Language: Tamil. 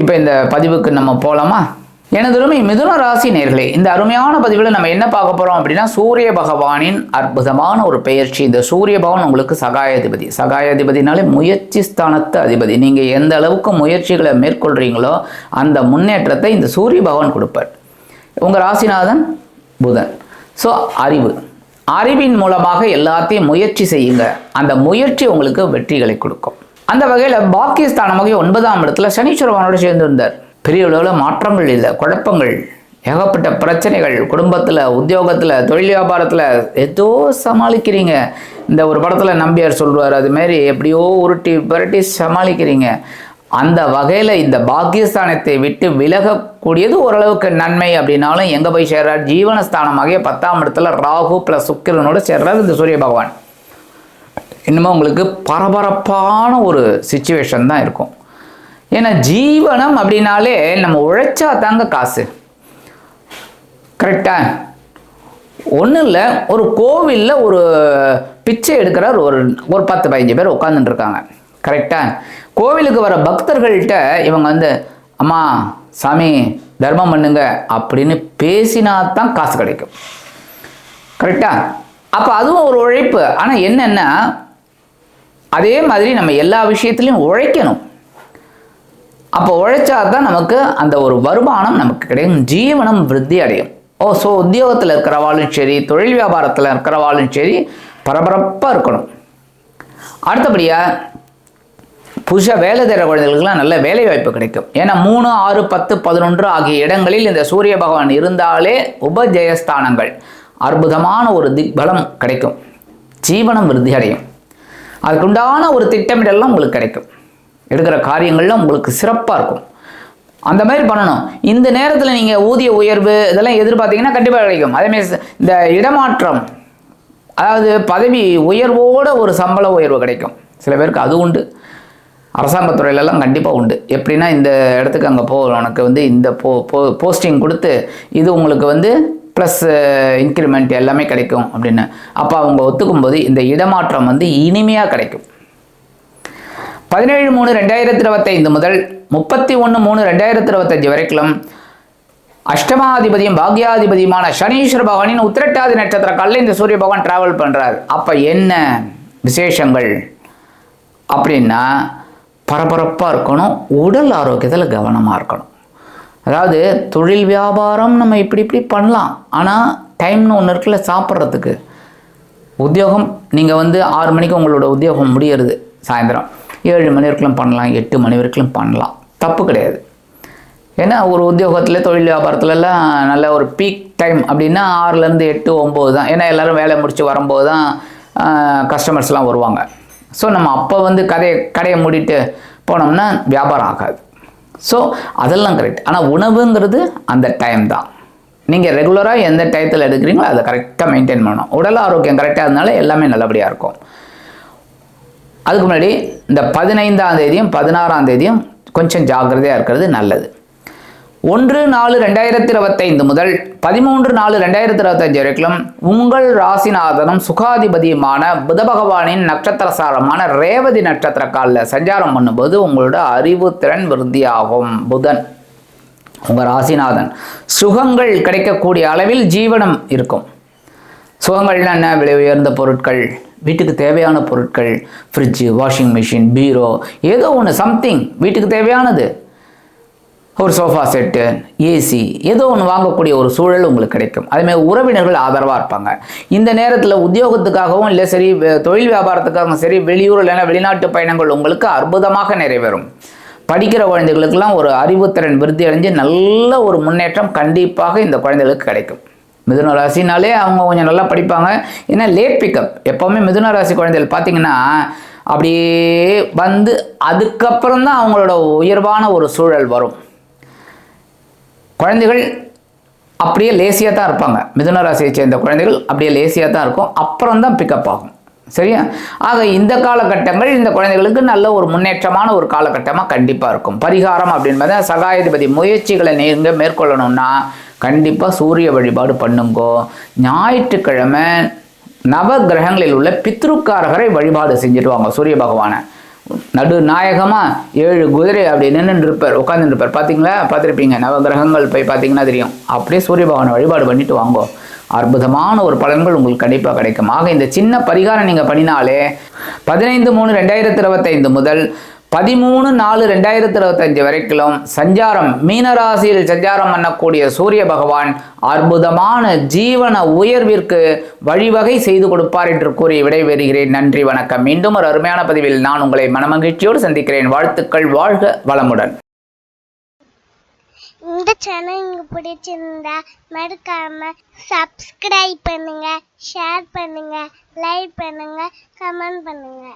இப்போ இந்த பதிவுக்கு நம்ம போகலாமா எனதுமே மிதுன ராசி நேர்களே இந்த அருமையான பதிவில் நம்ம என்ன பார்க்க போகிறோம் அப்படின்னா சூரிய பகவானின் அற்புதமான ஒரு பெயர்ச்சி. இந்த சூரிய பகவான் உங்களுக்கு சகாயாதிபதி. சகாயாதிபதினாலே முயற்சி ஸ்தானத்து அதிபதி. நீங்கள் எந்த அளவுக்கு முயற்சிகளை மேற்கொள்கிறீங்களோ அந்த முன்னேற்றத்தை இந்த சூரிய பகவான் கொடுப்பார். உங்கள் ராசிநாதன் புதன். ஸோ அறிவு. அறிவின் மூலமாக எல்லாத்தையும் முயற்சி செய்யுங்க. அந்த முயற்சி உங்களுக்கு வெற்றிகளை கொடுக்கும். அந்த வகையில் பாக்கியஸ்தானமாக ஒன்பதாம் இடத்துல சனீஸ்வரவானோடு சேர்ந்து இருந்தார் பெரிய அளவில் மாற்றங்கள் இல்லை குழப்பங்கள் ஏகப்பட்ட பிரச்சனைகள் குடும்பத்தில் உத்தியோகத்தில் தொழில் வியாபாரத்தில் ஏதோ சமாளிக்கிறீங்க. இந்த ஒரு படத்தில் நம்பியார் சொல்வார் அதுமாரி எப்படியோ உருட்டி புரட்டி சமாளிக்கிறீங்க. அந்த வகையில் இந்த பாக்கியஸ்தானத்தை விட்டு விலகக்கூடியது ஓரளவுக்கு நன்மை அப்படின்னாலும் எங்கே போய் சேர்றார்? ஜீவனஸ்தானமாகிய பத்தாம் இடத்துல ராகு ப்ளஸ் சுக்கிரனோடு சேர்றார் இந்த சூரிய பகவான். இன்னமும் உங்களுக்கு பரபரப்பான ஒரு சுச்சுவேஷன் தான் இருக்கும். ஏன்னா ஜீவனம் அப்படின்னாலே நம்ம உழைச்சா தாங்க காசு. கரெக்டா ஒன்றும் இல்லை ஒரு கோவிலில் ஒரு பிச்சை எடுக்கிறார் ஒரு ஒரு பத்து பதினஞ்சு பேர் உட்காந்துட்டு இருக்காங்க. கரெக்டா கோவிலுக்கு வர பக்தர்கள்கிட்ட இவங்க வந்து அம்மா சாமி தர்மம் பண்ணுங்க அப்படின்னு பேசினா தான் காசு கிடைக்கும். கரெக்டா அப்போ அதுவும் ஒரு உழைப்பு. ஆனால் என்னென்னா அதே மாதிரி நம்ம எல்லா விஷயத்துலையும் உழைக்கணும். அப்போ உழைச்சா தான் நமக்கு அந்த ஒரு வருமானம் நமக்கு கிடைக்கும். ஜீவனம் விருத்தி அடையும். ஓ ஸோ உத்தியோகத்தில் இருக்கிறவாலும் சரி தொழில் வியாபாரத்தில் இருக்கிறவாலும் சரி பரபரப்பாக இருக்கணும். அடுத்தபடியாக புதுசாக வேலை தேடுற குழந்தைகளுக்குலாம் நல்ல வேலை வாய்ப்பு கிடைக்கும். ஏன்னா மூணு ஆறு பத்து பதினொன்று ஆகிய இடங்களில் இந்த சூரிய பகவான் இருந்தாலே உபஜெயஸ்தானங்கள். அற்புதமான ஒரு திக்பலம் கிடைக்கும். ஜீவனம் விருத்தி அடையும். அதுக்குண்டான ஒரு திட்டமிடலாம் உங்களுக்கு கிடைக்கும். எடுக்கிற காரியங்கள்லாம் உங்களுக்கு சிறப்பாக இருக்கும். அந்த மாதிரி பண்ணணும். இந்த நேரத்தில் நீங்கள் ஊதிய உயர்வு இதெல்லாம் எதிர்பார்த்தீங்கன்னா கண்டிப்பாக கிடைக்கும். அதேமாதிரி இந்த இடமாற்றம் அதாவது பதவி உயர்வோட ஒரு சம்பள உயர்வு கிடைக்கும். சில பேருக்கு அது உண்டு. அரசாங்க துறையிலலாம் கண்டிப்பாக உண்டு. எப்படின்னா இந்த இடத்துக்கு அங்கே போ உனக்கு வந்து இந்த போ போ போஸ்டிங் கொடுத்து இது உங்களுக்கு வந்து ப்ளஸ் இன்க்ரிமெண்ட் uh, எல்லாமே கிடைக்கும் அப்படின்னு. அப்போ அவங்க ஒத்துக்கும் போது இந்த இடமாற்றம் வந்து இனிமையாக கிடைக்கும். பதினேழு மூணு ரெண்டாயிரத்தி இருபத்தைந்து முதல் முப்பத்தி ஒன்று மூணு ரெண்டாயிரத்தி இருபத்தஞ்சு வரைக்கும் அஷ்டமாதிபதியும் பாக்யாதிபதியுமான சனீஸ்வர பகவானின் உத்திரட்டாதி நட்சத்திர காலில் இந்த சூரிய பகவான் டிராவல் பண்ணுறார் அப்போ என்ன விசேஷங்கள்? அப்படின்னா பரபரப்பாக இருக்கணும் உடல் ஆரோக்கியத்தில் கவனமாக இருக்கணும். அதாவது தொழில் வியாபாரம் நம்ம இப்படி இப்படி பண்ணலாம். ஆனால் டைம்னு ஒன்று இருக்குல்ல சாப்பிட்றதுக்கு. உத்தியோகம் நீங்கள் வந்து ஆறு மணிக்கு உங்களோட உத்தியோகம் முடியறது சாயந்தரம். ஏழு மணி வரைக்கும் பண்ணலாம் எட்டு மணி வரைக்கும் பண்ணலாம். தப்பு கிடையாது. ஏன்னா ஒரு உத்தியோகத்தில் தொழில் வியாபாரத்துலலாம் நல்ல ஒரு பீக் டைம் அப்படின்னா ஆறுலேருந்து எட்டு ஒம்பது தான். ஏன்னா எல்லோரும் வேலை முடித்து வரும்போது தான் கஸ்டமர்ஸ்லாம் வருவாங்க. ஸோ நம்ம அப்போ வந்து கதையை கடையை மூடிட்டு போனோம்னா வியாபாரம் ஆகாது. ஸோ அதெல்லாம் கரெக்ட் ஆனால் உணவுங்கிறது அந்த டைம் தான். நீங்கள் ரெகுலராக எந்த டயத்தில் எடுக்கிறீங்களோ அதை கரெக்டாக மெயின்டைன் பண்ணணும். உடல் ஆரோக்கியம் கரெக்டாக இருந்தால எல்லாமே நல்லபடியாக இருக்கும். அதுக்கு முன்னாடி இந்த பதினைந்தாம் தேதியும் பதினாறாம் தேதியும் கொஞ்சம் ஜாக்கிரதையாக இருக்கிறது நல்லது. ஒன்று நாலு ரெண்டாயிரத்தி இருபத்தைந்து முதல் பதிமூன்று நாலு ரெண்டாயிரத்தி இருபத்தஞ்சு வரைக்கும் உங்கள் ராசிநாதனும் சுகாதிபதியுமான புத பகவானின் நட்சத்திர சாரமான ரேவதி நட்சத்திர காலில் சஞ்சாரம் பண்ணும்போது உங்களோட அறிவுத்திறன் விருத்தியாகும். புதன். உங்கள் ராசிநாதன். சுகங்கள் கிடைக்கக்கூடிய அளவில் ஜீவனம் இருக்கும். சுகங்கள்னா என்ன? விலை உயர்ந்த பொருட்கள் வீட்டுக்கு தேவையான பொருட்கள் ஃப்ரிட்ஜு வாஷிங் மிஷின் பீரோ ஏதோ ஒன்று சம்திங் வீட்டுக்கு தேவையானது. ஒரு சோஃபா செட்டு ஏசி ஏதோ ஒன்று வாங்கக்கூடிய ஒரு சூழல் உங்களுக்கு கிடைக்கும். அதேமாதிரி உறவினர்கள் ஆதரவாக இருப்பாங்க. இந்த நேரத்தில் உத்தியோகத்துக்காகவும் இல்லை சரி தொழில் வியாபாரத்துக்காகவும் சரி வெளியூர் இல்லைன்னா வெளிநாட்டு பயணங்கள் உங்களுக்கு அற்புதமாக நிறைவேறும். படிக்கிற குழந்தைகளுக்கெல்லாம் ஒரு அறிவுத்திறன் விருத்தி அடைஞ்சு நல்ல ஒரு முன்னேற்றம் கண்டிப்பாக இந்த குழந்தைகளுக்கு கிடைக்கும். மிதுன ராசினாலே அவங்க கொஞ்சம் நல்லா படிப்பாங்க. ஏன்னா லேட் பிக்கப் எப்போவுமே மிதுன ராசி குழந்தைகள் பார்த்தீங்கன்னா அப்படியே வந்து அதுக்கப்புறம் தான் அவங்களோட உயர்வான ஒரு சூழல் வரும். குழந்தைகள் அப்படியே லேசியாக தான் இருப்பாங்க. மிதுன ராசியை சேர்ந்த குழந்தைகள் அப்படியே லேசியாக தான் இருக்கும். அப்புறம் தான் பிக்கப் ஆகும். சரியா? ஆக இந்த காலகட்டங்கள் இந்த குழந்தைகளுக்கு நல்ல ஒரு முன்னேற்றமான ஒரு காலகட்டமாக கண்டிப்பாக இருக்கும். பரிகாரம் அப்படின்னு பார்த்தா சகாயாதிபதி முயற்சிகளை நீங்கள் மேற்கொள்ளணும்னா கண்டிப்பாக சூரிய வழிபாடு பண்ணுங்கோ. ஞாயிற்றுக்கிழமை நவ கிரகங்களில் உள்ள பித்ருக்காரகரை வழிபாடு செஞ்சுட்டு வாங்க சூரிய பகவானை. நடு நாயகமாக ஏழு குதிரை அப்படி நின்று இருப்பார் உட்காந்துட்டு இருப்பார் பார்த்தீங்களா பார்த்துருப்பீங்க. நவகிரகங்கள் போய் பார்த்தீங்கன்னா தெரியும். அப்படியே சூரிய பகவானை வழிபாடு பண்ணிட்டு வாங்கோ. அற்புதமான ஒரு பலன்கள் உங்களுக்கு கண்டிப்பாக கிடைக்கும். ஆக இந்த சின்ன பரிகாரம் நீங்கள் பண்ணினாலே பதினைந்து மூணு ரெண்டாயிரத்தி இருபத்தைந்து முதல் பதிமூணு நாலு ரெண்டாயிரத்தி இருபத்தஞ்சு வரைக்கும் சஞ்சாரம் மீனராசியில் சஞ்சாரம் பண்ணக்கூடிய சூரிய பகவான் அற்புதமான ஜீவன உயர்விற்கு வழிவகை செய்து கொடுப்பார் என்று கூறி விடைபெறுகிறேன். நன்றி வணக்கம். மீண்டும் ஒரு அருமையான பதிவில் நான் உங்களை மனமகிழ்ச்சியோடு சந்திக்கிறேன். வாழ்த்துக்கள் வாழ்க வளமுடன். இந்த சேனல் உங்களுக்கு பிடிச்சிருந்தா மறக்காம சப்ஸ்கிரைப் பண்ணுங்க ஷேர் பண்ணுங்க லைக் பண்ணுங்க கமெண்ட் பண்ணுங்க.